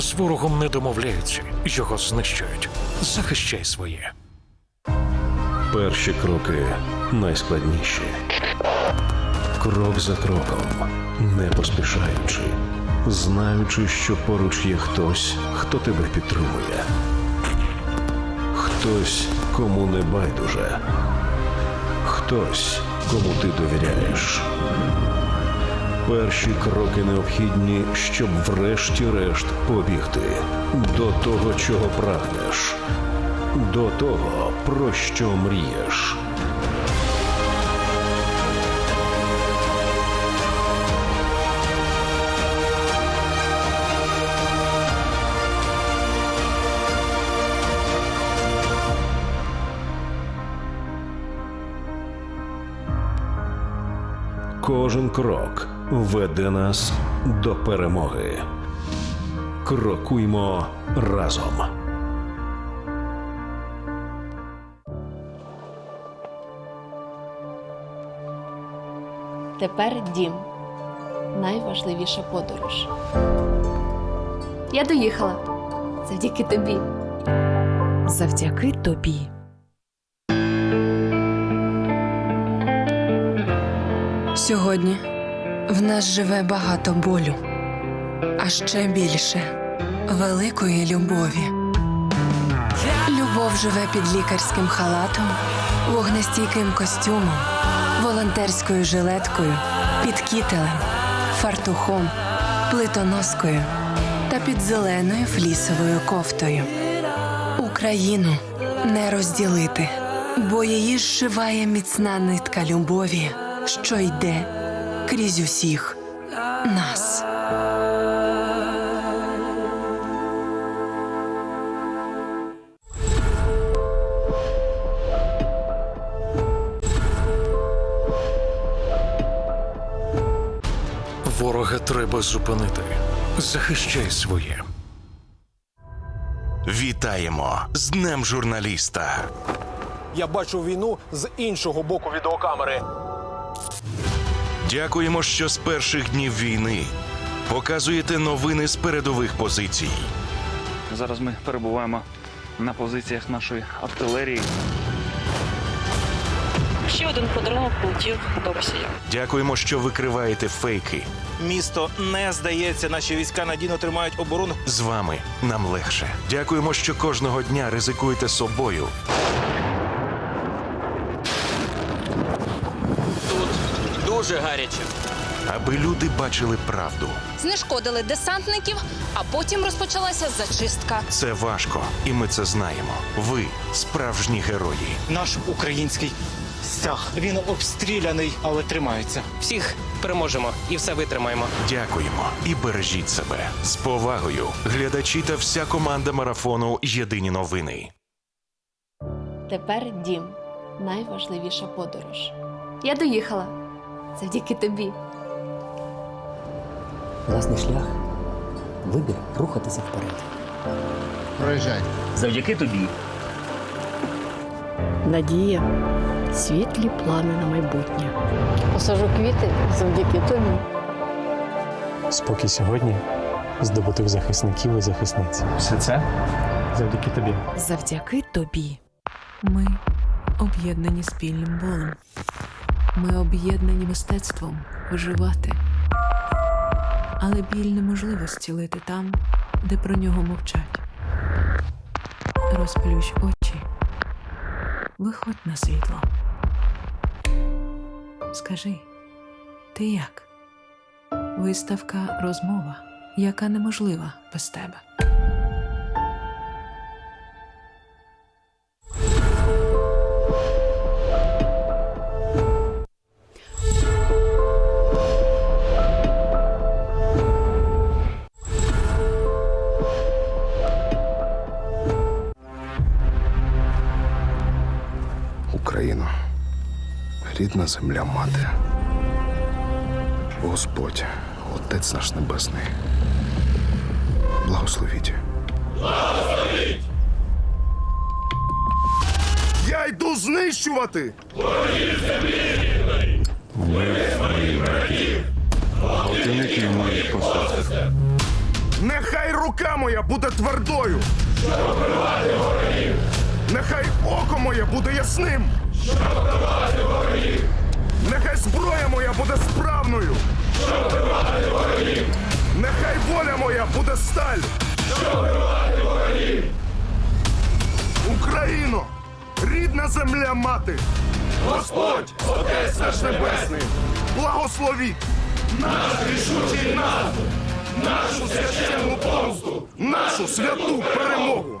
З ворогом не домовляються, його знищують. Захищай своє. Перші кроки найскладніші. Крок за кроком, не поспішаючи, знаючи, що поруч є хтось, хто тебе підтримує. Хтось, кому не байдуже. Хтось, кому ти довіряєш. Перші кроки необхідні, щоб врешті-решт побігти до того, чого прагнеш, до того, про що мрієш. Кожен крок веде нас до перемоги. Крокуймо разом. Тепер дім. Найважливіша подорож. Я доїхала. Завдяки тобі. Завдяки тобі. Сьогодні в нас живе багато болю, а ще більше великої любові. Любов живе під лікарським халатом, вогнестійким костюмом, волонтерською жилеткою, під кітелем, фартухом, плитоноскою та під зеленою флісовою кофтою. Україну не розділити, бо її зшиває міцна нитка любові, що йде крізь усіх нас. Ворога треба зупинити. Захищай своє. Вітаємо з Днем журналіста. Я бачу війну з іншого боку відеокамери. Дякуємо, що з перших днів війни показуєте новини з передових позицій. Зараз ми перебуваємо на позиціях нашої артилерії. Ще один подарунок полетів до росіян. Дякуємо, що викриваєте фейки. Місто не здається, наші війська надійно тримають оборону. З вами нам легше. Дякуємо, що кожного дня ризикуєте собою. Дуже гаряче. Аби люди бачили правду. знешкодили десантників, а потім розпочалася зачистка. Це важко, і ми це знаємо. Ви справжні герої. Наш український стяг. Він обстріляний, але тримається. Всіх переможемо і все витримаємо. Дякуємо і бережіть себе з повагою. Глядачі та вся команда марафону Єдині новини. Тепер дім. Найважливіша подорож. Я доїхала. Завдяки тобі. Власний шлях, вибір рухатися вперед. Проїжджай. Завдяки тобі. Надія. Світлі плани на майбутнє. Посажу квіти завдяки тобі. Спокій сьогодні здобутих захисників і захисниць. Все це завдяки тобі. Завдяки тобі. Ми об'єднані спільним болем. Ми об'єднані мистецтвом виживати. Але біль неможливо зцілити там, де про нього мовчать. Розплющ очі. Виходь на світло. Скажи, ти як? Виставка розмова, яка неможлива без тебе. Рідна земля мати. Господь, Отець наш Небесний. Благословіть. Благословіть! Я йду знищувати! Готівників моїх посад. Нехай рука моя буде твердою. Щоб вбивати ворогів. Нехай око моє буде ясним. Щоб вбивати ворогів. Нехай зброя моя буде справною. Щоб вбивати ворогів. Нехай воля моя буде сталь. Щоб вбивати ворогів. Україно, рідна земля мати. Господь, Отець наш Небесний, благословіть наш рішучий наступ, нашу священну помсту, нашу святу перемогу.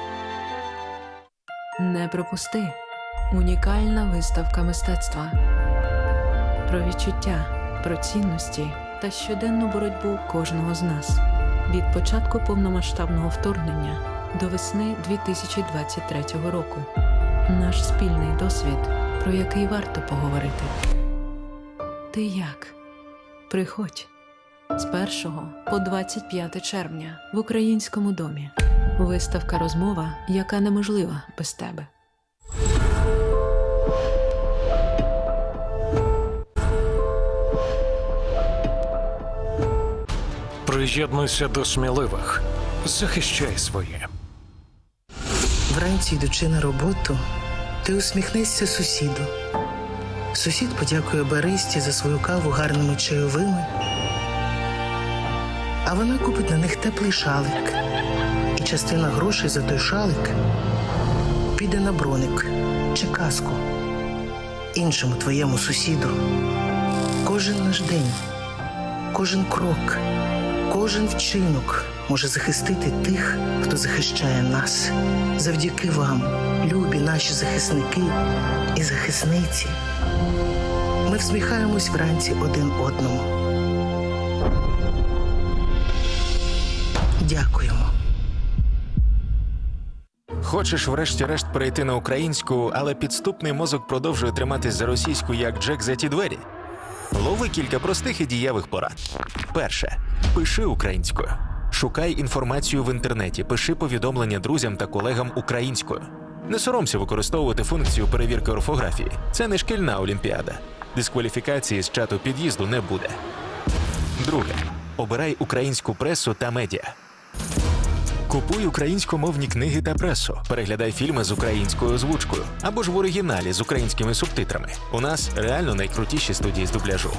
Не пропусти. Унікальна виставка мистецтва. Про відчуття, про цінності та щоденну боротьбу кожного з нас. Від початку повномасштабного вторгнення до весни 2023 року. Наш спільний досвід, про який варто поговорити. Ти як? Приходь з 1 по 25 червня в українському домі. Виставка розмова, яка неможлива без тебе. Приєднуйся до сміливих. Захищай своє. Вранці йдучи на роботу, ти усміхнешся сусіду. Сусід подякує баристі за свою каву гарними чайовими, а вона купить на них теплий шалик. І частина грошей за той шалик піде на броник чи каску іншому твоєму сусіду. Кожен наш день, кожен крок, кожен вчинок може захистити тих, хто захищає нас. Завдяки вам, любі наші захисники і захисниці. Ми всміхаємось вранці один одному. Дякуємо. Хочеш, врешті-решт, перейти на українську, але підступний мозок продовжує триматись за російську, як Джек за ті двері. Лови кілька простих і дієвих порад. Перше. Пиши українською. Шукай інформацію в інтернеті, пиши повідомлення друзям та колегам українською. Не соромся використовувати функцію перевірки орфографії. Це не шкільна олімпіада. Дискваліфікації з чату під'їзду не буде. Друге. Обирай українську пресу та медіа. Купуй українськомовні книги та пресу. Переглядай фільми з українською озвучкою або ж в оригіналі з українськими субтитрами. У нас реально найкрутіші студії з дубляжу.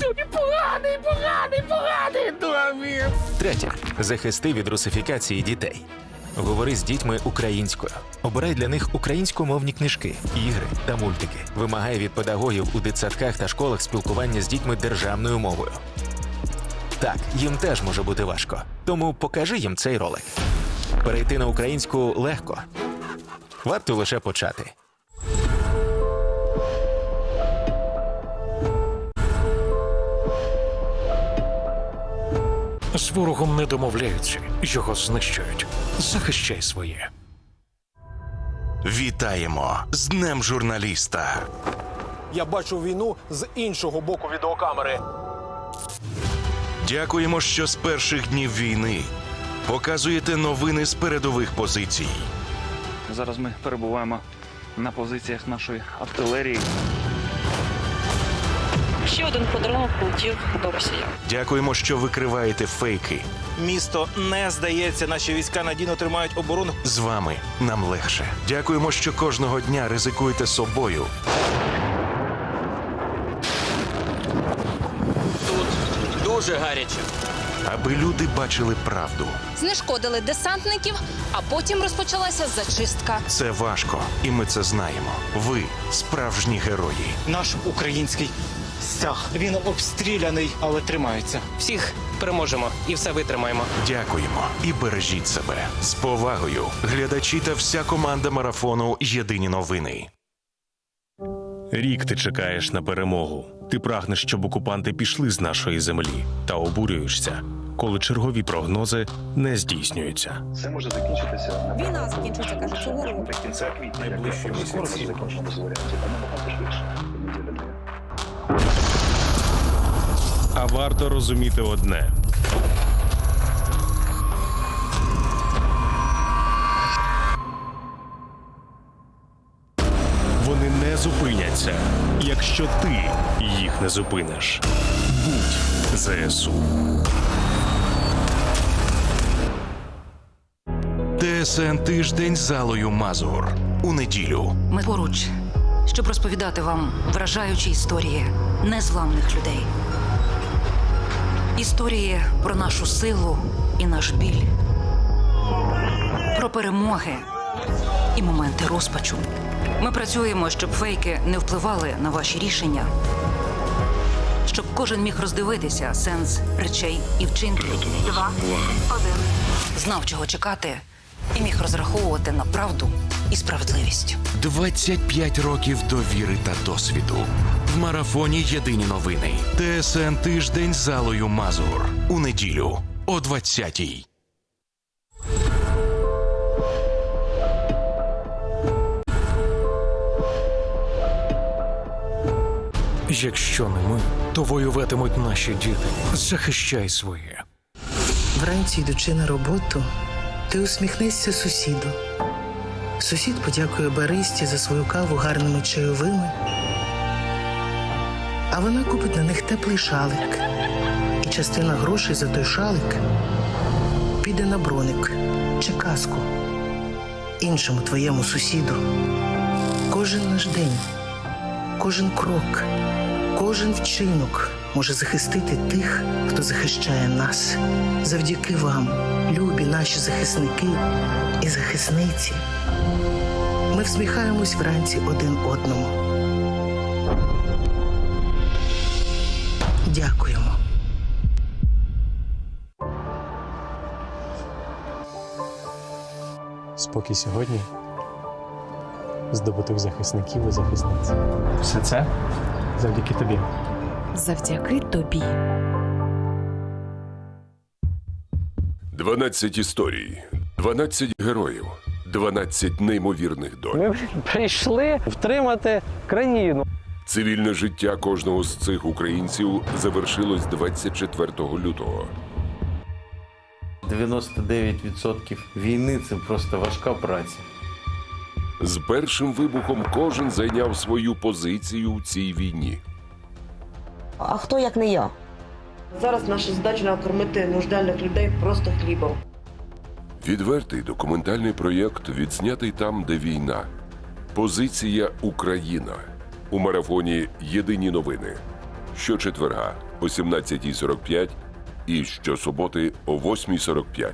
Тобі поганий, поганий, поганий, тобі. Третє. Захисти від русифікації дітей. Говори з дітьми українською. Обирай для них українськомовні книжки, ігри та мультики. Вимагай від педагогів у дитсадках та школах спілкування з дітьми державною мовою. Так, їм теж може бути важко. Тому покажи їм цей ролик. Перейти на українську легко. Варто лише почати. З ворогом не домовляються, його знищують. Захищай своє. Вітаємо з Днем журналіста. Я бачу війну з іншого боку відеокамери. Дякуємо, що з перших днів війни показуєте новини з передових позицій. Зараз ми перебуваємо на позиціях нашої артилерії. Ще один подарунок полетів до росіян. Дякуємо, що викриваєте фейки. Місто не здається, наші війська надійно тримають оборону. З вами нам легше. Дякуємо, що кожного дня ризикуєте собою. Дуже гаряче. Аби люди бачили правду. Знешкодили десантників, а потім розпочалася зачистка. Це важко, і ми це знаємо. Ви справжні герої. Наш український стяг. Він обстріляний, але тримається. Всіх переможемо і все витримаємо. Дякуємо і бережіть себе з повагою. Глядачі та вся команда марафону Єдині новини. Рік ти чекаєш на перемогу. Ти прагнеш, щоб окупанти пішли з нашої землі, та обурюєшся, коли чергові прогнози не здійснюються. Це може закінчитися Війна закінчиться, каже, цього року. до кінця квітня. Найближчі місяці закінчимо з варіантів, а набагато швидше. А варто розуміти одне: зупиняться, якщо ти їх не зупиниш. Будь ЗСУ. ТСН тиждень залою Мазур у неділю. Ми поруч, щоб розповідати вам вражаючі історії незламних людей. Історії про нашу силу і наш біль, про перемоги і моменти розпачу. Ми працюємо, щоб фейки не впливали на ваші рішення, щоб кожен міг роздивитися сенс речей і вчинків. Два, один. Знав, чого чекати, і міг розраховувати на правду і справедливість. 25 років довіри та досвіду. В марафоні Єдині новини. ТСН тиждень залою Мазур у неділю о 20-й. Якщо не ми, то воюватимуть наші діти. Захищай своє. Вранці йдучи на роботу, ти усміхнешся сусіду. Сусід подякує баристі за свою каву гарними чайовими, а вона купить на них теплий шалик. І частина грошей за той шалик піде на броник чи каску іншому твоєму сусіду. Кожен наш день, кожен крок, кожен вчинок може захистити тих, хто захищає нас. Завдяки вам, любі наші захисники і захисниці. Ми всміхаємось вранці один одному. Дякуємо. Спокій сьогодні здобутих захисників і захисниць. Все це завдяки тобі. Завдяки тобі. 12 історій, 12 героїв, 12 неймовірних доль. Ми прийшли втримати країну. Цивільне життя кожного з цих українців завершилось 24 лютого. 99% війни це просто важка праця. З першим вибухом кожен зайняв свою позицію у цій війні. А хто як не я? Зараз наша задача накормити нужденних людей просто хлібом. Відвертий документальний проєкт відзнятий там, де війна. Позиція Україна у марафоні Єдині новини. Щочетверга о 17.45 і щосуботи о 8.45.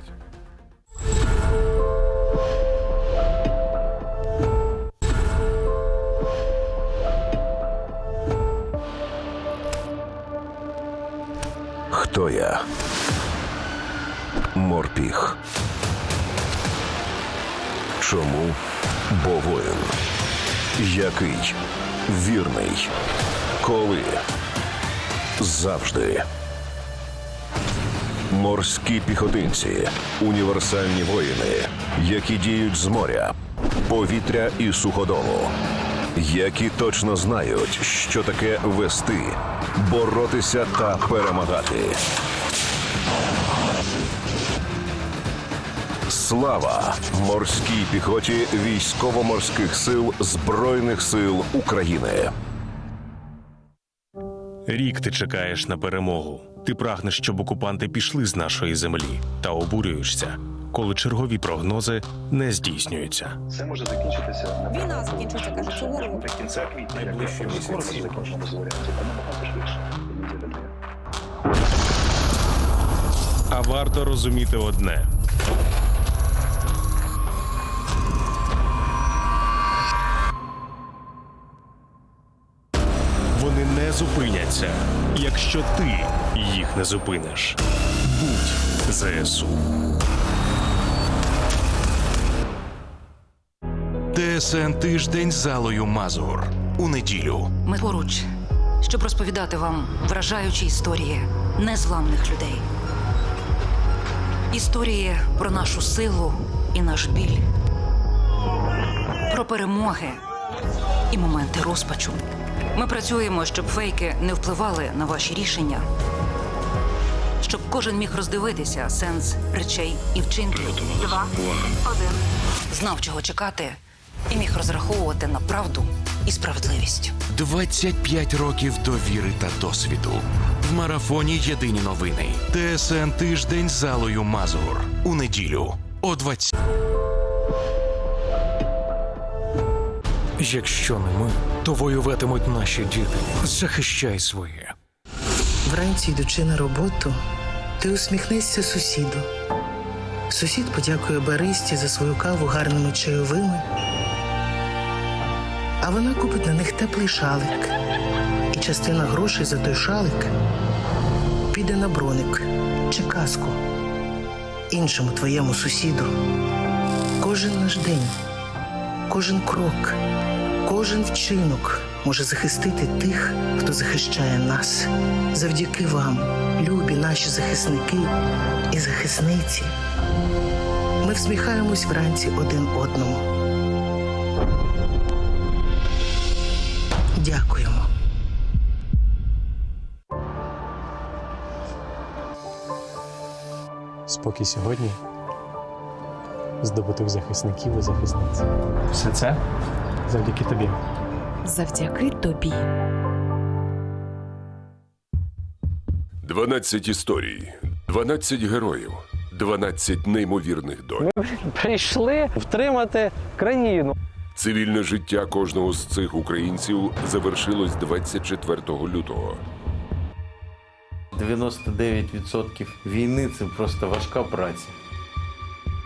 Хто я? Морпіг. Чому? Бо воїн. Який? Вірний. Коли? Завжди. Морські піхотинці. Універсальні воїни, які діють з моря, повітря і суходолу. Які точно знають, що таке вести, боротися та перемагати. Слава морській піхоті військово-морських сил Збройних сил України. Рік ти чекаєш на перемогу. Ти прагнеш, щоб окупанти пішли з нашої землі, та обурюєшся, коли чергові прогнози не здійснюються. Це може закінчитися Війна закінчиться, каже, цього року. до кінця квітня. Найближчі місяці закінчимо з набагато швидше. А варто розуміти одне: зупиняться, якщо ти їх не зупиниш. Будь ЗСУ. ТСН тиждень залою Мазур у неділю. Ми поруч, щоб розповідати вам вражаючі історії незламних людей. Історії про нашу силу і наш біль, про перемоги і моменти розпачу. Ми працюємо, щоб фейки не впливали на ваші рішення, щоб кожен міг роздивитися сенс речей і вчинків. Два, один. Знав, чого чекати, і міг розраховувати на правду і справедливість. 25 років довіри та досвіду. В марафоні Єдині новини. ТСН тиждень з Алою Мазур. У неділю о 20. Якщо не ми, то воюватимуть наші діти. Захищай своє. Вранці йдучи на роботу, ти усміхнешся сусіду. Сусід подякує баристі за свою каву гарними чайовими, а вона купить на них теплий шалик. І частина грошей за той шалик піде на броник чи каску іншому твоєму сусіду. Кожен наш день, кожен крок, кожен вчинок може захистити тих, хто захищає нас. Завдяки вам, любі наші захисники і захисниці. Ми всміхаємось вранці один одному. Дякуємо. Спокій сьогодні, здобуток захисників і захисниць. Все це завдяки тобі. Завдяки тобі. 12 історій, 12 героїв, 12 неймовірних доль. Прийшли втримати країну. Цивільне життя кожного з цих українців завершилось 24 лютого. 99% війни це просто важка праця.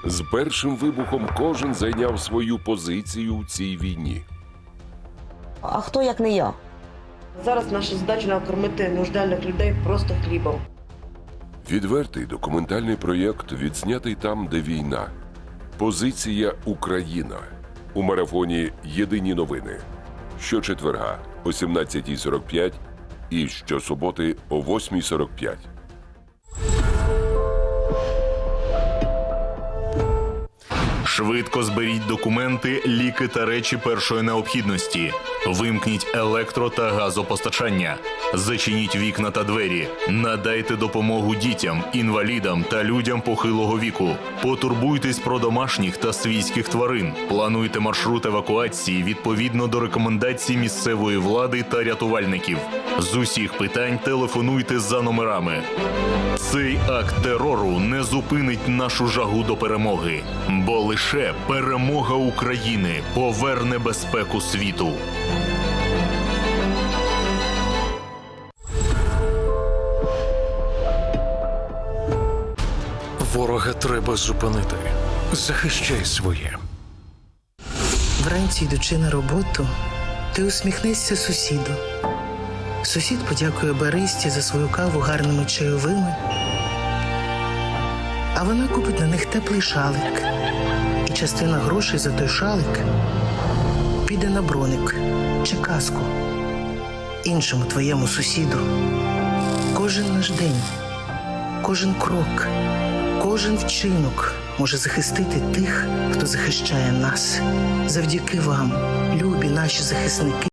З першим вибухом кожен зайняв свою позицію у цій війні. А хто як не я? Зараз наша задача накормити нужденних людей просто хлібом. Відвертий документальний проєкт відснятий там, де війна. Позиція Україна у марафоні Єдині новини. Щочетверга о 17.45 і щосуботи о 8.45. Швидко зберіть документи, ліки та речі першої необхідності. Вимкніть електро та газопостачання. Зачиніть вікна та двері. Надайте допомогу дітям, інвалідам та людям похилого віку. Потурбуйтесь про домашніх та свійських тварин. Плануйте маршрут евакуації відповідно до рекомендацій місцевої влади та рятувальників. З усіх питань телефонуйте за номерами. Цей акт терору не зупинить нашу жагу до перемоги, бо лише перемога України поверне безпеку світу. Ворога треба зупинити. Захищай своє. Вранці йдучи на роботу, ти усміхнешся сусіду. Сусід подякує баристі за свою каву гарними чайовими, а вона купить на них теплий шалик. І частина грошей за той шалик піде на броник чи каску іншому твоєму сусіду. Кожен наш день, кожен крок, кожен вчинок може захистити тих, хто захищає нас. Завдяки вам, любі наші захисники